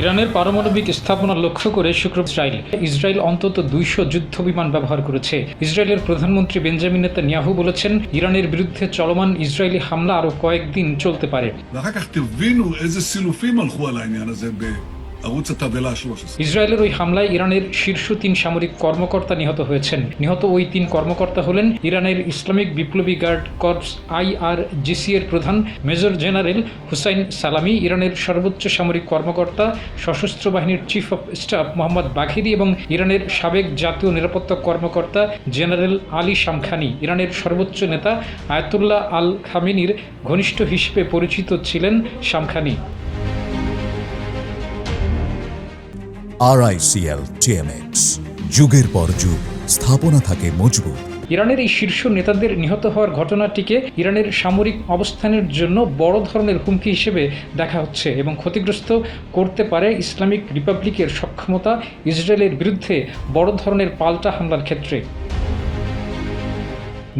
ইরানের পারমাণবিক স্থাপনা লক্ষ্য করে শুক্র ইসরায়েল ইসরায়েল অন্তত দুইশো যুদ্ধ বিমান ব্যবহার করেছে। ইসরায়েলের প্রধানমন্ত্রী বেঞ্জামিন নেতানিয়াহু বলেছেন, ইরানের বিরুদ্ধে চলমান ইসরায়েলি হামলা আরও কয়েকদিন চলতে পারে। ইসরায়েলের ওই হামলায় ইরানের শীর্ষ তিন সামরিক কর্মকর্তা নিহত হয়েছেন। নিহত ওই তিন কর্মকর্তা হলেন ইরানের ইসলামিক বিপ্লবী গার্ড কর্পস আইআরজিসি এর প্রধান মেজর জেনারেল হুসাইন সালামি, ইরানের সর্বোচ্চ সামরিক কর্মকর্তা, সশস্ত্র বাহিনীর chief of staff Mohammad Bagheri এবং ইরানের সাবেক জাতীয় নিরাপত্তা কর্মকর্তা জেনারেল আলী শামখানি। ইরানের সর্বোচ্চ নেতা আয়াতুল্লাহ আল খামিনির ঘনিষ্ঠ হিসেবে পরিচিত ছিলেন শামখানি। আরআইসিএল টিএমএক্স যুগের পর যুগ, স্থাপনা থাকে মজবুত। ইরানের এই শীর্ষ নেতাদের নিহত হওয়ার ঘটনাটিকে ইরানের সামরিক অবস্থানের জন্য বড় ধরনের হুমকি হিসেবে দেখা হচ্ছে এবং ক্ষতিগ্রস্ত করতে পারে ইসলামিক রিপাবলিকের সক্ষমতা, ইসরায়েলের বিরুদ্ধে বড় ধরনের পাল্টা হামলার ক্ষেত্রে।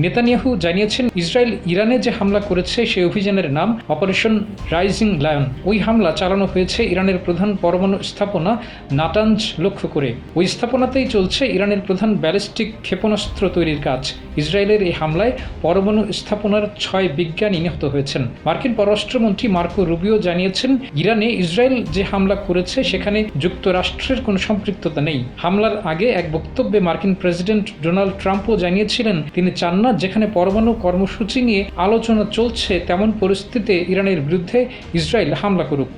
নেতানিয়াহু জানিয়েছেন, ইসরায়েল ইরানে যে হামলা করেছে সেই অভিযানের নাম অপারেশন রাইজিং লায়ন। ওই হামলা চালানো হয়েছে ইরানের প্রধান পরমাণু স্থাপনা নাটাঞ্জ লক্ষ্য করে। ওই স্থাপনাতেই চলছে ইরানের প্রধান ব্যালিস্টিক ক্ষেপণাস্ত্র তৈরির কাজ। ইসরায়েলের এই হামলায় পরমাণু স্থাপনার ছয় বিজ্ঞানী নিহত হয়েছেন। মার্কিন পররাষ্ট্রমন্ত্রী মার্কো রুবিও জানিয়েছেন, ইরানে ইসরায়েল যে হামলা করেছে সেখানে যুক্তরাষ্ট্রের কোনো সম্পৃক্ততা নেই। হামলার আগে এক বক্তব্যে মার্কিন প্রেসিডেন্ট ডোনাল্ড ট্রাম্পও জানিয়েছিলেন, তিনি চান না যেখানে পরমাণু কর্মসূচি নিয়ে আলোচনা চলছে, তেমন পরিস্থিতিতে ইরানের বিরুদ্ধে ইসরায়েল হামলা করুক।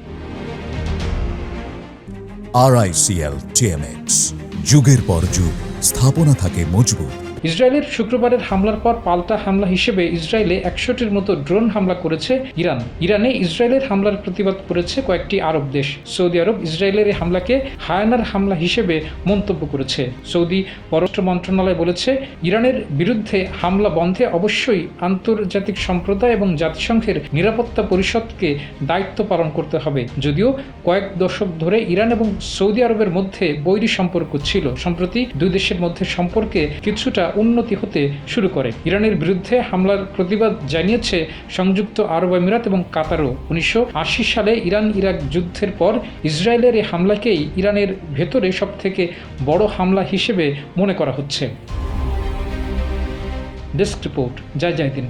আরআইসিএল টিএমএক্স যুগের পর যুগ, স্থাপনা থাকে মজবুত। ইসরায়েলের শুক্রবারের হামলার পর পাল্টা হামলা হিসেবে ইসরায়েলে একশোটির মতো ড্রোন হামলা করেছে ইরান। ইরানে ইসরায়েলের হামলার প্রতিবাদ করেছে কয়েকটি আরব দেশ। সৌদি আরব ইসরায়েলের এই হামলাকে হায়ানার হামলা হিসেবে মন্তব্য করেছে। সৌদি পররাষ্ট্র মন্ত্রণালয় বলেছে, ইরানের বিরুদ্ধে হামলা বন্ধে অবশ্যই আন্তর্জাতিক সম্প্রদায় এবং জাতিসংঘের নিরাপত্তা পরিষদকে দায়িত্ব পালন করতে হবে। যদিও কয়েক দশক ধরে ইরান এবং সৌদি আরবের মধ্যে বৈরী সম্পর্ক ছিল। সম্প্রতি দুই দেশের মধ্যে সম্পর্কে কিছুটা উন্নতি হতে শুরু করে। ইরানের বিরুদ্ধে হামলার প্রতিবাদ জানিয়েছে সংযুক্ত আরব আমিরাত এবং কাতারও। উনিশশো আশি সালে ইরান ইরাক যুদ্ধের পর ইসরায়েলের এই হামলাকেই ইরানের ভেতরে সব থেকে বড় হামলা হিসেবে মনে করা হচ্ছে। ডেস্ক রিপোর্ট, জয় জয় দিন